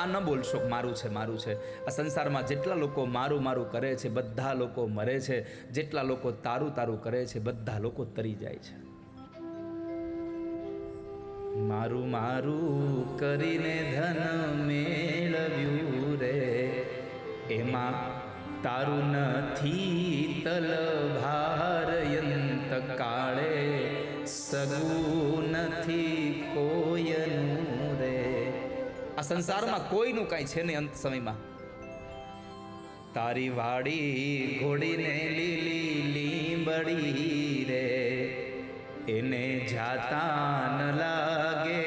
આ ન બોલશો મારું છે મારું છે. આ સંસારમાં જેટલા લોકો મારું મારું કરે છે, બધા લોકો મરે છે. જેટલા લોકો તારું તારું કરે છે, બધા લોકો તરી જાય છે. મારું મારું કરીને ધન મેળવ્યું રે. એમાં તારું નથી તલ ભારયંત કાળે. સગું સંસારમાં કોઈનું કાંઈ છે નહીં અંત સમયમાં. તારી વાડી ઘોડીને લીલી લીંબડી રે. એને જાતા ન લાગે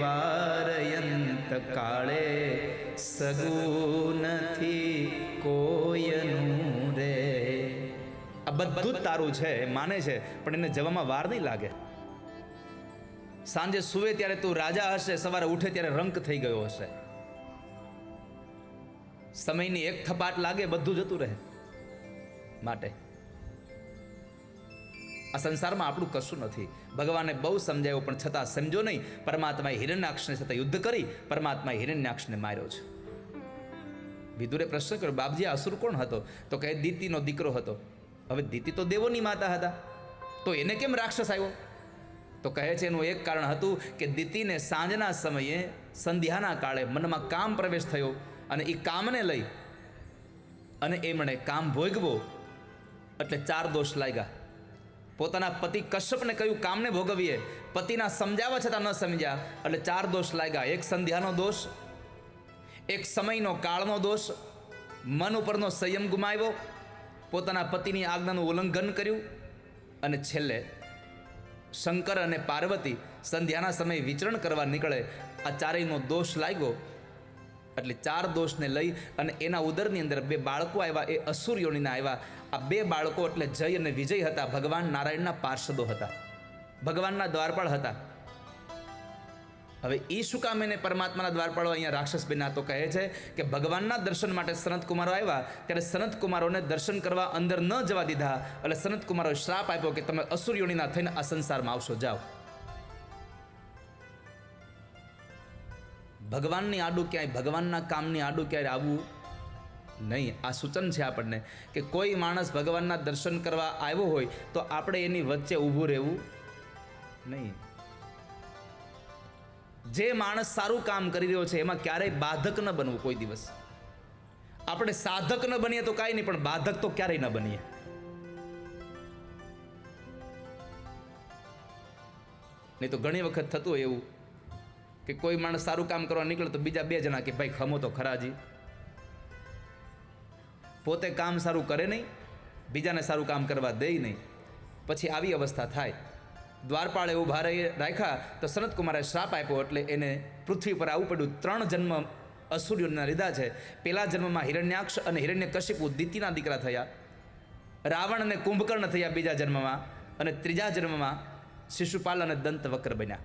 વારયંત કાળે. સગું નથી કોયનું રે. આ બધું તારું છે માને છે, પણ એને જવામાં વાર નહીં લાગે. સાંજે સુવે ત્યારે તું રાજા હશે, સવારે ઉઠે ત્યારે રંક થઈ ગયો હશે. સમયની એક થપાટ લાગે, બધું જતું રહે માટે. આ સંસારમાં આપણું કશું નથી. ભગવાને બહુ સમજાવ્યું, પણ છતાં સમજો નહીં. પરમાત્માએ હિરણ્યાક્ષને છતાં યુદ્ધ કરી, પરમાત્માએ હિરણ્યાક્ષને માર્યો છે. વિદુરે પ્રશ્ન કર્યો, બાપજી અસુર કોણ હતો? તો કહે, દીતીનો દીકરો હતો. હવે દીતી તો દેવોની માતા હતા. તો એને કેમ રાક્ષસ આવ્યો? તો કહે છે, એનું એક કારણ હતું કે દીતીને સાંજના સમયે સંધ્યાના કાળે મનમાં કામ પ્રવેશ થયો અને એ કામને લઈ અને એમણે કામ ભોગવો. એટલે ચાર દોષ લાગ્યા. પોતાના પતિ કશ્યપને કહ્યું, કામને ભોગવીએ. પતિના સમજાવવા છતાં ન સમજ્યા. એટલે ચાર દોષ લાગ્યા. એક સંધ્યાનો દોષ, એક સમયનો કાળનો દોષ. મન ઉપરનો સંયમ ગુમાવ્યો. પોતાના પતિની આજ્ઞાનું ઉલ્લંઘન કર્યું. અને છેલ્લે શંકર અને પાર્વતી સંધ્યાના સમયે વિચરણ કરવા નીકળે. આ ચારેયનો દોષ લાગ્યો. એટલે ચાર દોષને લઈ અને એના ઉદરની અંદર બે બાળકો આવ્યા, એ અસુર્યોનીના આવ્યા. આ બે બાળકો એટલે જય અને વિજય હતા. ભગવાન નારાયણના પાર્ષદો હતા. ભગવાનના દ્વારપાળ હતા. હવે એ શું કામ એને પરમાત્માના દ્વારપાળો અહીંયા રાક્ષસ બિના તો કહે છે કે ભગવાનના દર્શન માટે સનત કુમારો આવ્યા, ત્યારે સનત કુમારોને દર્શન કરવા અંદર ન જવા દીધા. એટલે સનત શ્રાપ આપ્યો કે તમે અસુરયોનીના થઈને આ સંસારમાં આવશો, જાઓ. ભગવાનની આડું ક્યાંય, ભગવાનના કામની આડું ક્યાંય આવવું નહીં. આ સૂચન છે આપણને કે કોઈ માણસ ભગવાનના દર્શન કરવા આવ્યો હોય તો આપણે એની વચ્ચે ઊભું રહેવું નહીં. જે માણસ સારું કામ કરી રહ્યો છે, એમાં ક્યારેય બાધક ન બનવું કોઈ દિવસ. આપણે સાધક ન બનીએ તો કાંઈ નહીં, પણ બાધક તો ક્યારેય ન બનીએ. નહીં તો ઘણી વખત થતું હોય એવું કે કોઈ માણસ સારું કામ કરવા નીકળે તો બીજા બે જણા કે, ભાઈ, ખમો તો ખરાજી. પોતે કામ સારું કરે નહીં, બીજાને સારું કામ કરવા દે નહીં. પછી આવી અવસ્થા થાય. દ્વારપાળે ઊભા રહી રાખ્યા તો સનતકુમારે શ્રાપ આપ્યો એટલે એને પૃથ્વી પર આવવું પડ્યું. ત્રણ જન્મ અસુર્યોના લીધા છે. પહેલા જન્મમાં હિરણ્યાક્ષ અને હિરણ્યકશિપુ દીતિના દીકરા થયા. રાવણ અને કુંભકર્ણ થયા બીજા જન્મમાં અને ત્રીજા જન્મમાં શિશુપાલ અને દંત વક્ર બન્યા.